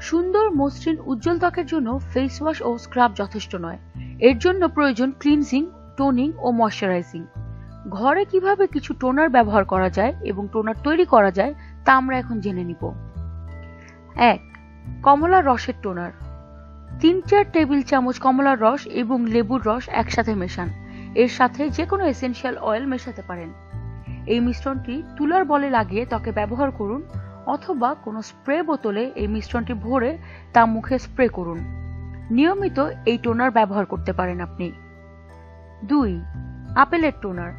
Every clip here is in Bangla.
সুন্দর, মসৃণ, উজ্জ্বল ত্বকের জন্য ফেস ওয়াশ ও স্ক্রাব যথেষ্ট নয়। এর জন্য প্রয়োজন ক্লিনজিং টোনিং ও ময়শ্চারাইজিং ঘরে কীভাবে কিছু টোনার ব্যবহার করা যায় এবং টোনার তৈরি করা যায়, তা আমরা এখন জেনে নিব। এক কমলার রসের টোনার তিন, চার টেবিল চামচ কমলার রস এবং লেবুর রস একসাথে মেশান। এর সাথে যে কোনো এসেনশিয়াল অয়েল মেশাতে পারেন। এই মিশ্রণটি তুলার বলে লাগিয়ে ত্বকে ব্যবহার করুন অথবা কোনো স্প্রে বোতলে এই মিশ্রণটি ভরে তা মুখে স্প্রে করুন। নিয়মিত এই টোনার ব্যবহার করতে পারেন আপনি। দুই, আপেলের টোনার।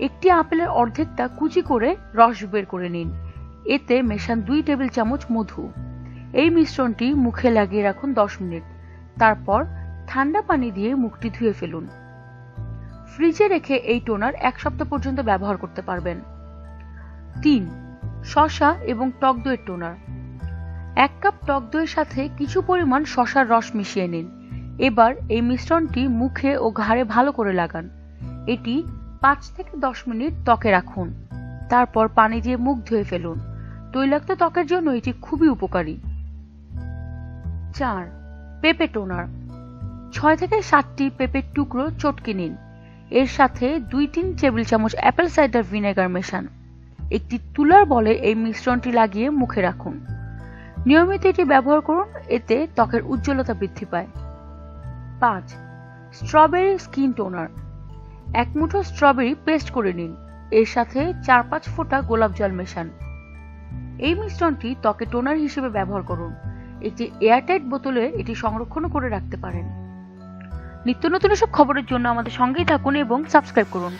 একটি আপেলের অর্ধেকটা কুচি করে রস বের করে নিন। এতে মেশান দুই টেবিল চামচ মধু। এই মিশ্রণটি মুখে লাগিয়ে রাখুন দশ মিনিট। তারপর ঠান্ডা পানি দিয়ে মুখটি ধুয়ে ফেলুন। ফ্রিজে রেখে এই টোনার এক সপ্তাহ পর্যন্ত ব্যবহার করতে পারবেন। তিন শসা এবং টক দইয়ের টোনার। এক কাপ টক দইয়ের সাথে কিছু পরিমাণ শসার রস মিশিয়ে নিন। এবার এই মিশ্রণটি মুখে ও ঘাড়ে ভালো করে লাগান। এটি পাঁচ থেকে দশ মিনিট ত্বকে রাখুন। তারপর পানি দিয়ে মুখ ধুয়ে ফেলুন। তৈলাক্ত ত্বকের জন্য এটি খুবই উপকারী। চার, পেঁপে টোনার। ছয় থেকে সাতটি পেঁপের টুকরো চটকে নিন। এর সাথে দুই তিন টেবিল চামচ অ্যাপেল সাইডার ভিনেগার মেশান। একটি তুলার বলে এই মিশ্রণটি লাগিয়ে মুখে রাখুন। নিয়মিত এটি ব্যবহার করুন, এতে ত্বকের উজ্জ্বলতা বৃদ্ধি পায়। পাঁচ, স্ট্রবেরি স্কিন টোনার। এক মুঠো স্ট্রবেরি পেস্ট করে নিন। এর সাথে চার পাঁচ ফোঁটা গোলাপ জল মেশান। এই মিশ্রণটি ত্বকে টোনার হিসেবে ব্যবহার করুন। একটি এয়ারটাইট বোতলে এটি সংরক্ষণ করে রাখতে পারেন। নিত্য নতুন সব খবরের জন্য আমাদের সঙ্গেই থাকুন এবং সাবস্ক্রাইব করুন।